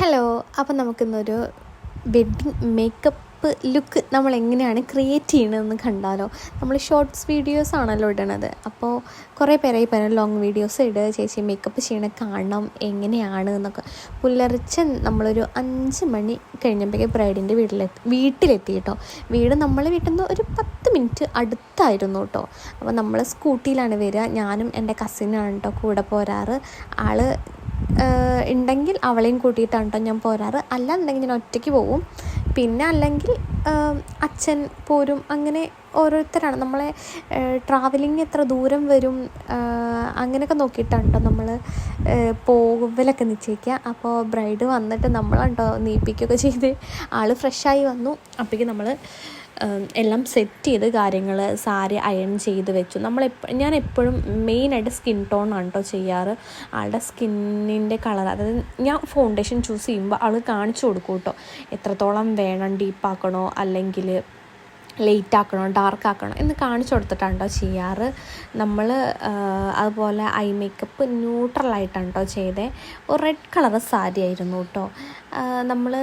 Hello അപ്പം നമുക്കിന്നൊരു wedding makeup look നമ്മൾ എങ്ങനെയാണ് ക്രിയേറ്റ് ചെയ്യണതെന്ന് കണ്ടാലോ. നമ്മൾ ഷോർട്ട്സ് വീഡിയോസ് ആണല്ലോ ഇടണത്. അപ്പോൾ കുറേ പേരായി പറഞ്ഞു ലോങ് വീഡിയോസ് ഇടുക ചേച്ചി മേക്കപ്പ് ചെയ്യണ കാണണം എങ്ങനെയാണ് എന്നൊക്കെ. പുലർച്ചെ നമ്മളൊരു അഞ്ച് മണി കഴിഞ്ഞപ്പോഴേക്കും ബ്രൈഡിന്റെ വീട്ടിലെത്തി വീട്ടിലെത്തി കേട്ടോ. വീട് നമ്മളെ വീട്ടിൽ നിന്ന് ഒരു പത്ത് മിനിറ്റ് അടുത്തായിരുന്നു കേട്ടോ. അപ്പോൾ നമ്മൾ സ്കൂട്ടിയിലാണ് വരിക. ഞാനും എന്റെ കസിനാണ് കേട്ടോ കൂടെ പോരാറ്. ആഹ് ഉണ്ടെങ്കിൽ അവളെയും കൂട്ടിയിട്ടാണ് കേട്ടോ ഞാൻ പോരാറ്. അല്ല അല്ലാന്നുണ്ടെങ്കിൽ ഞാൻ ഒറ്റയ്ക്ക് പോവും. പിന്നെ അല്ലെങ്കിൽ അച്ഛൻ പോരും അങ്ങനെ ഓരോരുത്തരാണ്. നമ്മളെ ട്രാവലിംഗ് എത്ര ദൂരം വരും അങ്ങനെയൊക്കെ നോക്കിയിട്ടാണ് നമ്മൾ പോകലൊക്കെ നിശ്ചയിക്കുക. അപ്പോൾ ബ്രൈഡ് വന്നിട്ട് നമ്മളാണ് കേട്ടോ നീപ്പിക്കുകയൊക്കെ ചെയ്ത് ആൾ ഫ്രഷായി വന്നു. അപ്പോഴേക്കും നമ്മൾ എല്ലാം സെറ്റ് ചെയ്ത് കാര്യങ്ങൾ സാരി അയൺ ചെയ്ത് വെച്ചു. നമ്മൾ ഞാൻ എപ്പോഴും മെയിനായിട്ട് സ്കിൻ ടോൺ ആണ് കേട്ടോ ചെയ്യാറ്. ആളുടെ സ്കിന്നിന്റെ കളർ അതായത് ഞാൻ ഫൗണ്ടേഷൻ ചൂസ് ചെയ്യുമ്പോൾ ആൾ കാണിച്ചു കൊടുക്കും കേട്ടോ എത്രത്തോളം വേണം ഡീപ്പാക്കണോ അല്ലെങ്കിൽ ലൈറ്റ് ആക്കണോ ഡാർക്ക് ആക്കണോ എന്ന് കാണിച്ചു കൊടുത്തിട്ടാണ് കേട്ടോ ചെയ്യാറ്. നമ്മൾ അതുപോലെ ഐ മേക്കപ്പ് ന്യൂട്രലായിട്ടാണ് കേട്ടോ ചെയ്തത് ഒരു റെഡ് കളർ സാരി ആയിരുന്നു കേട്ടോ നമ്മൾ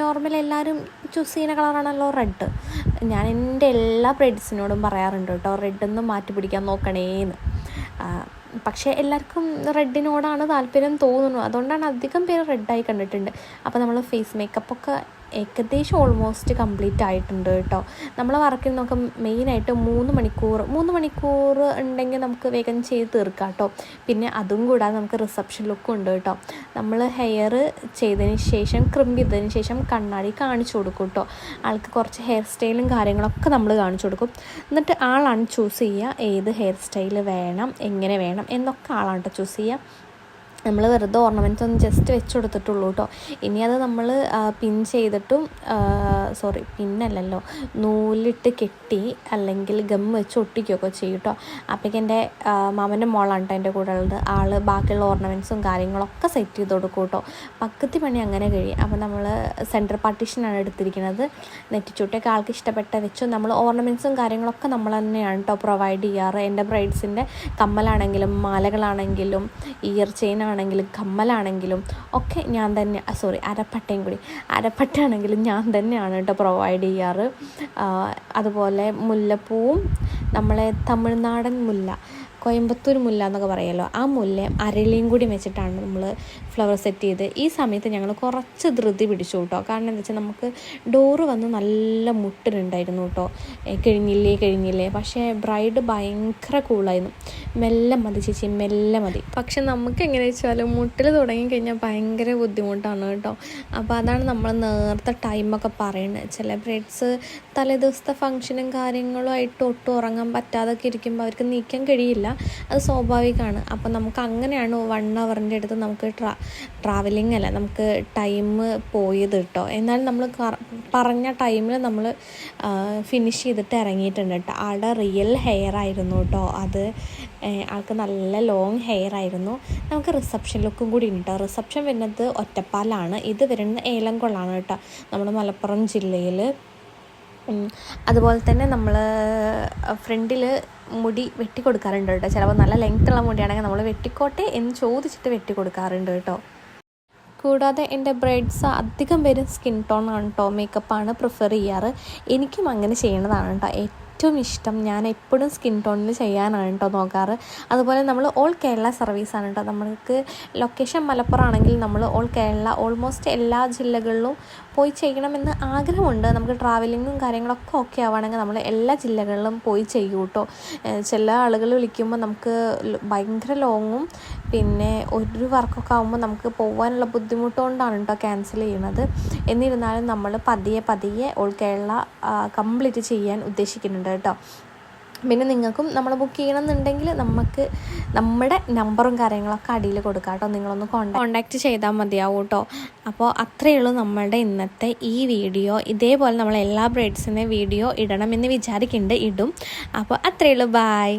നോർമൽ എല്ലാവരും ചൂസ് ചെയ്യുന്ന കളറാണല്ലോ റെഡ് ഞാൻ എന്റെ എല്ലാ ബ്രെഡ്സിനോടും പറയാറുണ്ട് കേട്ടോ റെഡൊന്നും മാറ്റി പിടിക്കാൻ നോക്കണേന്ന്. പക്ഷേ എല്ലാവർക്കും റെഡിനോടാണ് താല്പര്യം തോന്നുന്നു. അതുകൊണ്ടാണ് അധികം പേര് റെഡായി കണ്ടിട്ടുണ്ട്. അപ്പോൾ നമ്മൾ ഫേസ് മേക്കപ്പൊക്കെ ഏകദേശം ഓൾമോസ്റ്റ് കംപ്ലീറ്റ് ആയിട്ടുണ്ട് കേട്ടോ. നമ്മൾ വർക്കിൽ നമുക്ക് മെയിനായിട്ട് മൂന്ന് മണിക്കൂർ മൂന്ന് മണിക്കൂർ ഉണ്ടെങ്കിൽ നമുക്ക് വേഗം ചെയ്ത് തീർക്കാം കേട്ടോ. പിന്നെ അതും കൂടാതെ നമുക്ക് റിസപ്ഷൻ ലുക്കും ഉണ്ട് കേട്ടോ. നമ്മൾ ഹെയർ ചെയ്തതിന് ശേഷം ക്രിം ചെയ്തതിന് ശേഷം കണ്ണാടി കാണിച്ചു കൊടുക്കും കേട്ടോ. ആൾക്ക് കുറച്ച് ഹെയർ സ്റ്റൈലും കാര്യങ്ങളൊക്കെ നമ്മൾ കാണിച്ചു കൊടുക്കും. എന്നിട്ട് ആളാണ് ചൂസ് ചെയ്യുക. ഏത് ഹെയർ സ്റ്റൈൽ വേണം എങ്ങനെ വേണം എന്നൊക്കെ ആളാണ് കേട്ടോ ചൂസ് ചെയ്യുക. നമ്മൾ വെറുതെ ഓർണമെന്റ്സ് ഒന്ന് ജസ്റ്റ് വെച്ച് കൊടുത്തിട്ടുള്ളൂ കേട്ടോ ഇനി അത് നമ്മൾ പിൻ ചെയ്തിട്ടും സോറി പിന്നല്ലല്ലോ നൂലിട്ട് കെട്ടി അല്ലെങ്കിൽ ഗം വെച്ച് ഒട്ടിക്കുകയൊക്കെ ചെയ്യും കേട്ടോ അപ്പോഴേക്കും എന്റെ മാമന്റെ മോളാണ് കേട്ടോ എന്റെ കൂടെ ഉള്ളത്. ആൾ ബാക്കിയുള്ള ഓർണമെന്റ്സും കാര്യങ്ങളൊക്കെ സെറ്റ് ചെയ്ത് കൊടുക്കും കേട്ടോ പക്കത്തി പണി അങ്ങനെ കഴിയും. അപ്പോൾ നമ്മൾ സെന്റർ പാർട്ടീഷനാണ് എടുത്തിരിക്കുന്നത്. നെറ്റിച്ചൂട്ടൊക്കെ ആൾക്ക് ഇഷ്ടപ്പെട്ട വെച്ചു നമ്മൾ ഓർണമെന്റ്സും കാര്യങ്ങളൊക്കെ നമ്മൾ തന്നെയാണ് കേട്ടോ പ്രൊവൈഡ് ചെയ്യാറ്. എന്റെ ബ്രൈഡ്സിന്റെ കമ്മലാണെങ്കിലും മാലകളാണെങ്കിലും ഇയർ ചെയിൻ ആണെങ്കിലും കമ്മലാണെങ്കിലും ഒക്കെ ഞാൻ തന്നെ സോറി അരപ്പട്ടയും കൂടി. അരപ്പട്ടയാണെങ്കിലും ഞാൻ തന്നെയാണ് കേട്ടോ പ്രൊവൈഡ് ചെയ്യാറ്. അതുപോലെ മുല്ലപ്പൂവും നമ്മളെ തമിഴ്നാടൻ മുല്ല കോയമ്പത്തൂർ മുല്ല എന്നൊക്കെ പറയുമല്ലോ ആ മുല്ലയും അരളിയും കൂടി വെച്ചിട്ടാണ് നമ്മൾ ഫ്ലവർ സെറ്റ് ചെയ്ത് ഈ സമയത്ത് ഞങ്ങൾ കുറച്ച് ധൃതി പിടിച്ചു കേട്ടോ കാരണം എന്താ വെച്ചാൽ നമുക്ക് ഡോറ് വന്ന് നല്ല മുട്ടിലുണ്ടായിരുന്നു കേട്ടോ കഴിഞ്ഞില്ലേ കഴിഞ്ഞില്ലേ. പക്ഷേ ബ്രൈഡ് ഭയങ്കര കൂളായിരുന്നു മെല്ലെ മതി ചേച്ചി മെല്ലെ മതി. പക്ഷെ നമുക്ക് എങ്ങനെ വെച്ചാൽ മുട്ടിൽ തുടങ്ങി കഴിഞ്ഞാൽ ഭയങ്കര ബുദ്ധിമുട്ടാണ് കേട്ടോ അപ്പോൾ അതാണ് നമ്മൾ നേരത്തെ ടൈമൊക്കെ പറയുന്നത് ചില ബ്രൈഡ്സ് തലേ ദിവസത്തെ ഫംഗ്ഷനും കാര്യങ്ങളും ആയിട്ട് ഒട്ടും പറ്റാതൊക്കെ ഇരിക്കുമ്പോൾ അവർക്ക് നീക്കാൻ കഴിയില്ല. അത് സ്വാഭാവികമാണ്. അപ്പോൾ നമുക്ക് അങ്ങനെയാണ് വൺ അവറിന്റെ അടുത്ത് നമുക്ക് ട്രാ ട്രാവലിംഗ് അല്ല നമുക്ക് ടൈം പോയത് കേട്ടോ എന്നാലും നമ്മൾ പറഞ്ഞ ടൈമിൽ നമ്മൾ ഫിനിഷ് ചെയ്തിട്ട് ഇറങ്ങിയിട്ടുണ്ട് കേട്ടോ ആളുടെ റിയൽ ഹെയർ ആയിരുന്നു കേട്ടോ അത്. ആൾക്ക് നല്ല ലോങ് ഹെയർ ആയിരുന്നു. നമുക്ക് റിസപ്ഷൻ ലുക്കും കൂടി ഉണ്ട് കേട്ടോ റിസപ്ഷൻ വരുന്നത് ഒറ്റപ്പാലാണ്. ഇത് വരുന്നത് ഏലംകൊള്ളാണ് കേട്ടോ നമ്മുടെ മലപ്പുറം ജില്ലയിൽ അതുപോലെ തന്നെ നമ്മൾ ഫ്രണ്ടിൽ മുടി വെട്ടി കൊടുക്കാറുണ്ട് കേട്ടോ. ചിലപ്പോൾ നല്ല ലെങ്ത് ഉള്ള മുടിയാണെങ്കിൽ നമ്മൾ വെട്ടിക്കോട്ടെ എന്ന് ചോദിച്ചിട്ട് വെട്ടി കൊടുക്കാറുണ്ട് കേട്ടോ. കൂടാതെ എന്റെ ബ്രൈഡ്സ് അധികം പേരും സ്കിൻ ടോൺ ആണ് കേട്ടോ മേക്കപ്പാണ് പ്രിഫർ ചെയ്യാറ്. എനിക്കും അങ്ങനെ ചെയ്യണതാണ് കേട്ടോ. ഏറ്റവും ഇഷ്ടം ഞാൻ എപ്പോഴും സ്കിൻ ടോണിൽ ചെയ്യാനാണ് കേട്ടോ നോക്കാറ്. അതുപോലെ നമ്മൾ ഓൾ കേരള സർവീസ് ആണ് കേട്ടോ. നമ്മൾക്ക് ലൊക്കേഷൻ മലപ്പുറം ആണെങ്കിൽ നമ്മൾ ഓൾ കേരള ഓൾമോസ്റ്റ് എല്ലാ ജില്ലകളിലും പോയി ചെയ്യണമെന്ന് ആഗ്രഹമുണ്ട്. നമുക്ക് ട്രാവലിങ്ങും കാര്യങ്ങളൊക്കെ ഓക്കെ ആവുകയാണെങ്കിൽ നമ്മൾ എല്ലാ ജില്ലകളിലും പോയി ചെയ്യും കേട്ടോ. ചില ആളുകൾ വിളിക്കുമ്പോൾ നമുക്ക് ഭയങ്കര ലോങ്ങും പിന്നെ ഒരു വർക്കൊക്കെ ആകുമ്പോൾ നമുക്ക് പോകാനുള്ള ബുദ്ധിമുട്ടുകൊണ്ടാണ് കേട്ടോ ക്യാൻസൽ ചെയ്യുന്നത് എന്നിരുന്നാലും നമ്മൾ പതിയെ പതിയെ ഓൾ കേരള കംപ്ലീറ്റ് ചെയ്യാൻ ഉദ്ദേശിക്കുന്നുണ്ട്. കേട്ടോ. പിന്നെ നിങ്ങൾക്കും നമ്മൾ ബുക്ക് ചെയ്യണമെന്നുണ്ടെങ്കിൽ നമുക്ക് നമ്മുടെ നമ്പറും കാര്യങ്ങളൊക്കെ അടിയിൽ കൊടുക്കാം കേട്ടോ. നിങ്ങളൊന്ന് കോണ്ടാക്ട് ചെയ്താൽ മതിയാവും കേട്ടോ. അപ്പോൾ അത്രയേ ഉള്ളൂ നമ്മളുടെ ഇന്നത്തെ ഈ വീഡിയോ. ഇതേപോലെ നമ്മൾ എല്ലാ ബ്രേഡ്സിന്റെ വീഡിയോ ഇടണമെന്ന് വിചാരിക്കുന്നുണ്ട് ഇടും. അപ്പോൾ അത്രയേ ഉള്ളൂ. ബായ്